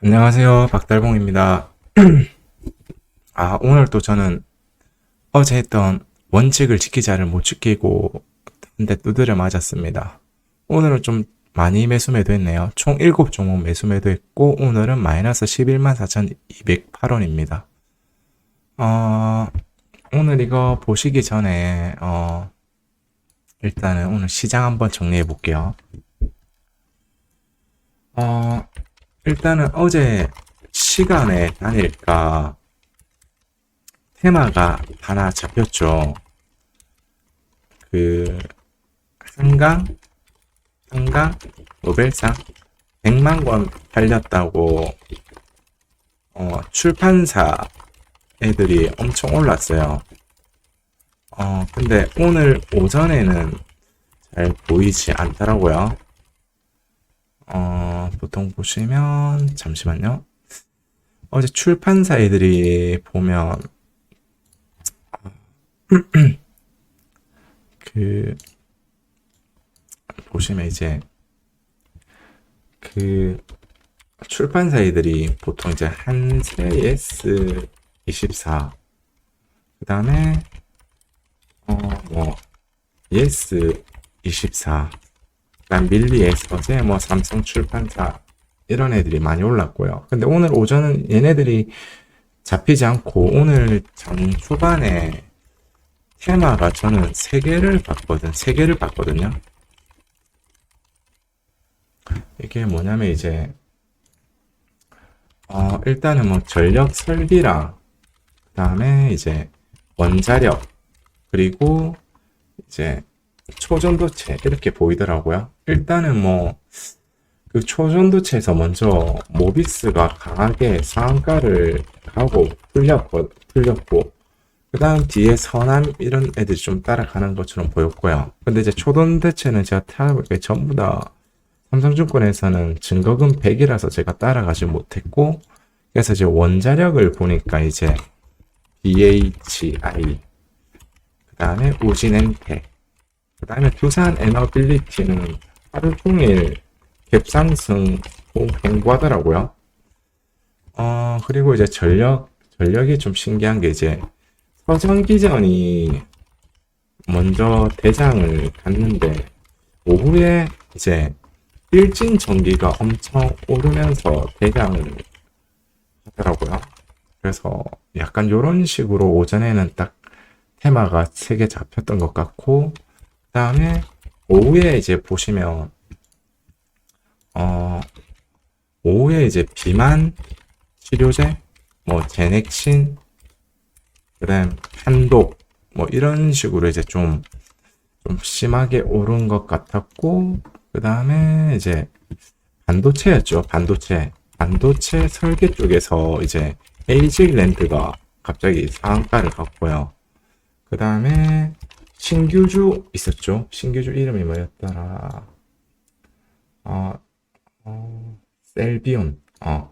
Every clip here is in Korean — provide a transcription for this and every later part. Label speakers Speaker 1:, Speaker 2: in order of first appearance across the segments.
Speaker 1: 안녕하세요. 박달봉입니다. 아, 오늘 또 저는 어제 했던 원칙을 지키자를 못 지키고 한대 두드려 맞았습니다. 오늘은 좀 많이 매수 매도했네요. 총 7종목 매수 매도했고 오늘은 마이너스 11만 4,208원입니다. 어, 오늘 이거 보시기 전에 어, 일단은 오늘 시장 한번 정리해 볼게요. 어, 일단은 어제 시간에 다닐까 테마가 하나 잡혔죠. 그 한강, 한강, 노벨상 100만 권 팔렸다고 어, 출판사 애들이 엄청 올랐어요. 어, 근데 오늘 오전에는 잘 보이지 않더라고요. 어, 보통 보시면, 잠시만요. 어제 출판사 애들이 보면, 그, 보시면 이제, 그, 출판사 애들이 보통 이제 한세 예스 24, 그 다음에, 어, 뭐, 예스 24, 그다음 밀리에서 어제 뭐 삼성 출판사 이런 애들이 많이 올랐고요. 근데 오늘 오전은 얘네들이 잡히지 않고 오늘 전 초반에 테마가 저는 세 개를 봤거든. 세 개를 봤거든요. 이게 뭐냐면 이제 어 일단은 뭐 전력 설비랑 그다음에 이제 원자력 그리고 이제 초전도체 이렇게 보이더라고요. 일단은 뭐 그 초전도체에서 먼저 모비스가 강하게 상한가를 하고 풀렸고 풀렸고 그 다음 뒤에 선암 이런 애들이 좀 따라가는 것처럼 보였고요. 근데 이제 초전도체는 제가 타보니까 전부 다 삼성증권에서는 증거금 100이라서 제가 따라가지 못했고 그래서 이제 원자력을 보니까 이제 BHI 그 다음에 우진엔텍 그 다음에 두산 에너빌리티는 하루 종일 갭상승 행보하더라고요. 어, 그리고 이제 전력, 전력이 좀 신기한 게 이제 서전기전이 먼저 대장을 갔는데 오후에 이제 일진 전기가 엄청 오르면서 대장을 하더라고요. 그래서 약간 이런 식으로 오전에는 딱 테마가 세 개 잡혔던 것 같고 다음에 오후에 이제 보시면 어 오후에 이제 비만 치료제 뭐 제넥신 그다음 한독 뭐 이런 식으로 이제 좀좀 심하게 오른 것 같았고 그 다음에 이제 반도체였죠. 반도체. 반도체 설계 쪽에서 이제 에이직랜드가 갑자기 상한가를 갔고요. 그 다음에 신규주 있었죠. 신규주 이름이 뭐였더라? 어, 어, 셀비온. 어,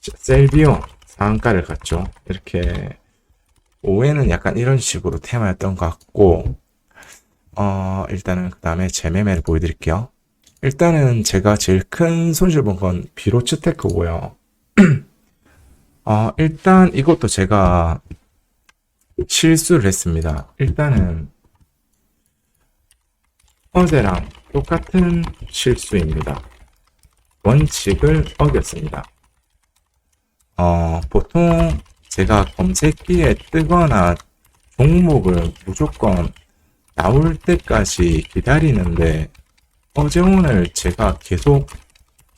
Speaker 1: 셀비온 상한가를 갔죠. 이렇게 오해는 약간 이런 식으로 테마였던 것 같고, 어, 일단은 그 다음에 제 매매를 보여드릴게요. 일단은 제가 제일 큰 손실 본 건 비로츠 테크고요. 어, 일단 이것도 제가 실수를 했습니다. 일단은 어제랑 똑같은 실수입니다. 원칙을 어겼습니다. 어, 보통 제가 검색기에 뜨거나 종목을 무조건 나올 때까지 기다리는데 어제 오늘 제가 계속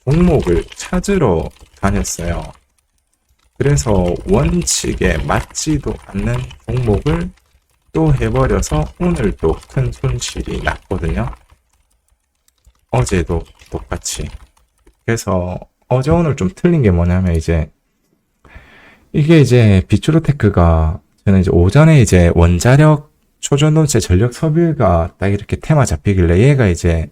Speaker 1: 종목을 찾으러 다녔어요. 그래서 원칙에 맞지도 않는 종목을 또 해버려서 오늘 또큰 손실이 났거든요. 어제도 똑같이. 그래서 어제 오늘 좀 틀린 게 뭐냐면 이제 이게 이제 비추로테크가 저는 이제 오전에 이제 원자력 초전도체 전력 소비가 딱 이렇게 테마 잡히길래 얘가 이제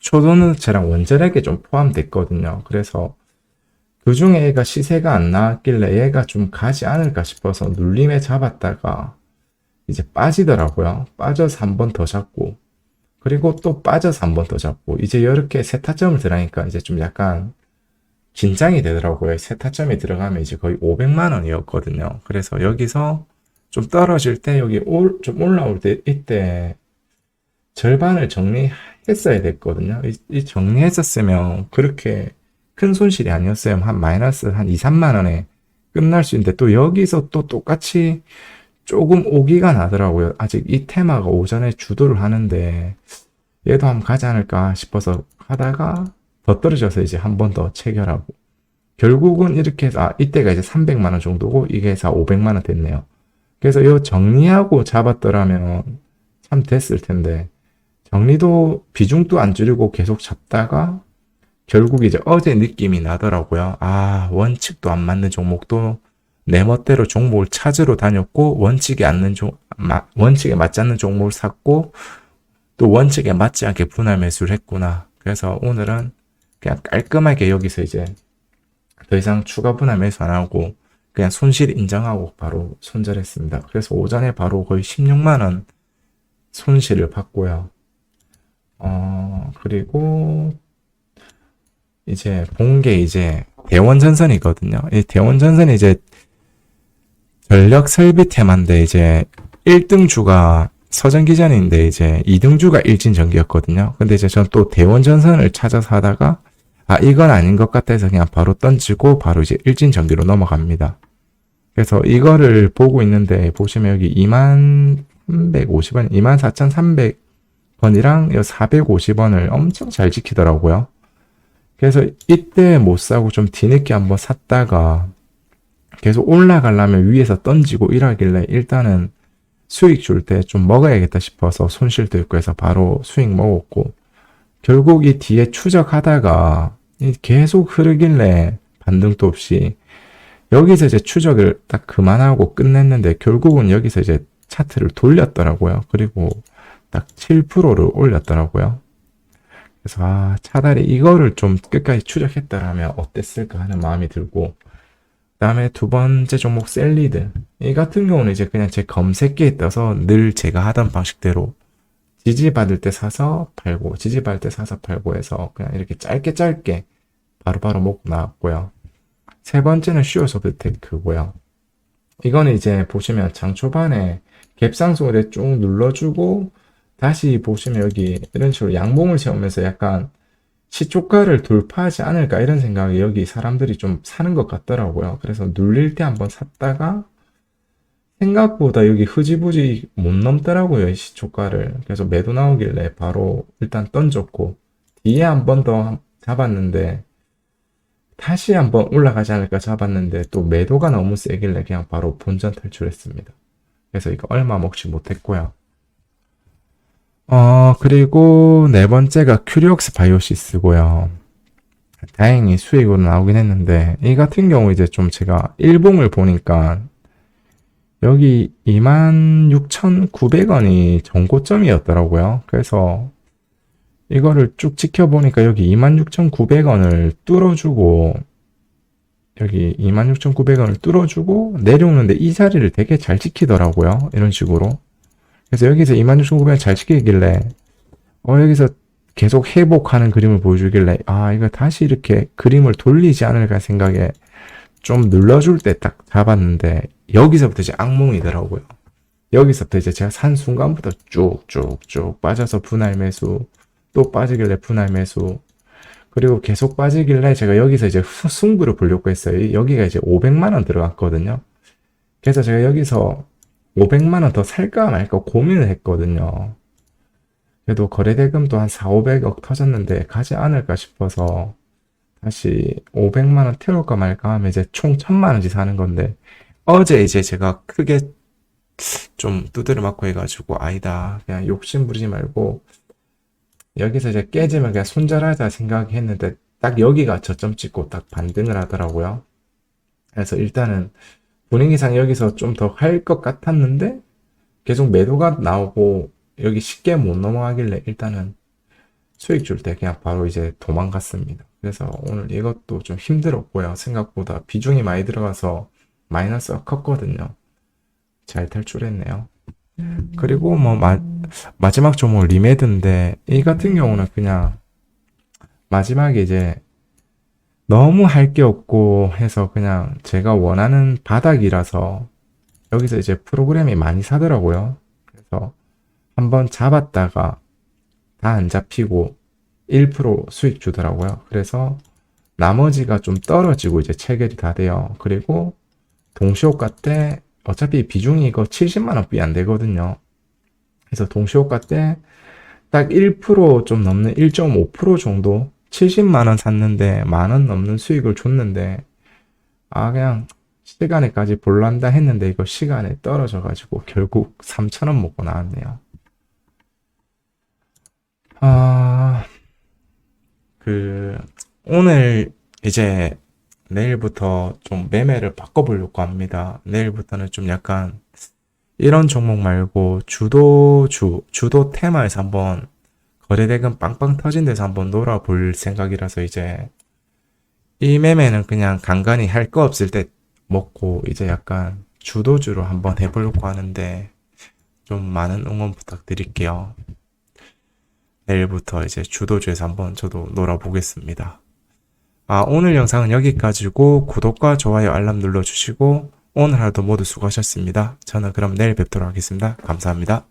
Speaker 1: 초전도체랑 원자력에 좀 포함됐거든요. 그래서 그 중에 얘가 시세가 안 나왔길래 얘가 좀 가지 않을까 싶어서 눌림에 잡았다가 이제 빠지더라고요. 빠져서 한 번 더 잡고 그리고 또 빠져서 한 번 더 잡고 이제 이렇게 세 타점을 들어가니까 이제 좀 약간 긴장이 되더라고요. 세 타점이 들어가면 이제 거의 500만 원이었거든요. 그래서 여기서 좀 떨어질 때 여기 올, 좀 올라올 때 이때 절반을 정리했어야 됐거든요. 이, 이 정리했었으면 그렇게 큰 손실이 아니었어요. 한 마이너스 한 2, 3만 원에 끝날 수 있는데 또 여기서 또 똑같이 조금 오기가 나더라고요. 아직 이 테마가 오전에 주도를 하는데 얘도 한번 가지 않을까 싶어서 하다가 더 떨어져서 이제 한 번 더 체결하고 결국은 이렇게 해서 아 이때가 이제 300만 원 정도고 이게 해서 500만 원 됐네요. 그래서 이 정리하고 잡았더라면 참 됐을 텐데 정리도 비중도 안 줄이고 계속 잡다가 결국 이제 어제 느낌이 나더라고요. 아 원칙도 안 맞는 종목도 내 멋대로 종목을 찾으러 다녔고 원칙에 않는 종 마- 원칙에 맞지 않는 종목을 샀고 또 원칙에 맞지 않게 분할 매수를 했구나. 그래서 오늘은 그냥 깔끔하게 여기서 이제 더 이상 추가 분할 매수 안 하고 그냥 손실 인정하고 바로 손절했습니다. 그래서 오전에 바로 거의 16만 원 손실을 봤고요. 어 그리고 이제 본 게 이제 대원 전선이거든요. 이 대원 전선이 이제 전력 설비 테마인데 이제 1등 주가 서전 기전인데 이제 2등 주가 일진 전기였거든요. 근데 이제 전 또 대원 전선을 찾아서 하다가 아 이건 아닌 것 같아 해서 그냥 바로 던지고 바로 이제 일진 전기로 넘어갑니다. 그래서 이거를 보고 있는데 보시면 여기 2만 350원, 2만 4,300원이랑 450원을 엄청 잘 지키더라고요. 그래서 이때 못 사고 좀 뒤늦게 한번 샀다가 계속 올라가려면 위에서 던지고 이러길래 일단은 수익 줄 때 좀 먹어야겠다 싶어서 손실도 있고 해서 바로 수익 먹었고 결국 이 뒤에 추적하다가 이 계속 흐르길래 반등도 없이 여기서 이제 추적을 딱 그만하고 끝냈는데 결국은 여기서 이제 차트를 돌렸더라고요. 그리고 딱 7%를 올렸더라고요. 그래서 아 차라리 이거를 좀 끝까지 추적했다라면 어땠을까 하는 마음이 들고 그다음에 두 번째 종목 셀리드 이 같은 경우는 이제 그냥 제 검색기에 떠서 늘 제가 하던 방식대로 지지받을 때 사서 팔고 지지받을 때 사서 팔고 해서 그냥 이렇게 짧게 짧게 바로바로 먹고 나왔고요. 세 번째는 슈어소프트테크고요. 이거는 이제 보시면 장 초반에 갭상승을 쭉 눌러주고 다시 보시면 여기 이런 식으로 양봉을 세우면서 약간 시초가를 돌파하지 않을까 이런 생각이 여기 사람들이 좀 사는 것 같더라고요. 그래서 눌릴 때 한번 샀다가 생각보다 여기 흐지부지 못 넘더라고요. 이 시초가를. 그래서 매도 나오길래 바로 일단 던졌고 뒤에 한 번 더 잡았는데 다시 한번 올라가지 않을까 잡았는데 또 매도가 너무 세길래 그냥 바로 본전 탈출했습니다. 그래서 이거 얼마 먹지 못했고요. 어, 그리고 네 번째가 큐리옥스 바이오시스고요. 다행히 수익으로 나오긴 했는데, 이 같은 경우 이제 좀 제가 일봉을 보니까, 여기 26,900원이 정고점이었더라고요. 그래서 이거를 쭉 지켜보니까 여기 26,900원을 뚫어주고, 여기 26,900원을 뚫어주고, 내려오는데 이 자리를 되게 잘 지키더라고요. 이런 식으로. 그래서 여기서 26,900원 잘 지키길래, 어, 여기서 계속 회복하는 그림을 보여주길래, 아, 이거 다시 이렇게 그림을 돌리지 않을까 생각에 좀 눌러줄 때 딱 잡았는데, 여기서부터 이제 악몽이더라고요. 여기서부터 이제 제가 산 순간부터 쭉쭉쭉 빠져서 분할 매수, 또 빠지길래 분할 매수, 그리고 계속 빠지길래 제가 여기서 이제 후- 승부를 보려고 했어요. 여기가 이제 500만 원 들어갔거든요. 그래서 제가 여기서 500만 원 더 살까 말까 고민을 했거든요. 그래도 거래대금도 한 4, 500억 터졌는데 가지 않을까 싶어서 다시 500만 원 태울까 말까 하면 이제 총 1000만 원씩 사는 건데 어제 이제 제가 크게 좀 두드려 맞고 해가지고 아니다 그냥 욕심 부리지 말고 여기서 이제 깨지면 그냥 손절하자 생각했는데 딱 여기가 저점 찍고 딱 반등을 하더라고요. 그래서 일단은 분위기상 여기서 좀 더 할 것 같았는데 계속 매도가 나오고 여기 쉽게 못 넘어가길래 일단은 수익 줄 때 그냥 바로 이제 도망갔습니다. 그래서 오늘 이것도 좀 힘들었고요. 생각보다 비중이 많이 들어가서 마이너스가 컸거든요. 잘 탈출했네요. 그리고 뭐 마, 마지막 종목 리메드인데 이 같은 경우는 그냥 마지막에 이제 너무 할 게 없고 해서 그냥 제가 원하는 바닥이라서 여기서 이제 프로그램이 많이 사더라고요. 그래서 한번 잡았다가 다 안 잡히고 1% 수익 주더라고요. 그래서 나머지가 좀 떨어지고 이제 체결이 다 돼요. 그리고 동시호가 때 어차피 비중이 이거 70만 원 비 안 되거든요. 그래서 동시호가 때 딱 1%좀 넘는 1.5% 정도 70만 원 샀는데 만 원 넘는 수익을 줬는데 아 그냥 시간에까지 볼란다 했는데 이거 시간에 떨어져 가지고 결국 3천 원 먹고 나왔네요. 아, 그 오늘 이제 내일부터 좀 매매를 바꿔보려고 합니다. 내일부터는 좀 약간 이런 종목 말고 주도주, 주도 테마에서 한번 거래대금 빵빵 터진 데서 한번 놀아볼 생각이라서 이제 이 매매는 그냥 간간히 할 거 없을 때 먹고 이제 약간 주도주로 한번 해보려고 하는데 좀 많은 응원 부탁드릴게요. 내일부터 이제 주도주에서 한번 저도 놀아보겠습니다. 아, 오늘 영상은 여기까지고 구독과 좋아요 알람 눌러주시고 오늘 하루도 모두 수고하셨습니다. 저는 그럼 내일 뵙도록 하겠습니다. 감사합니다.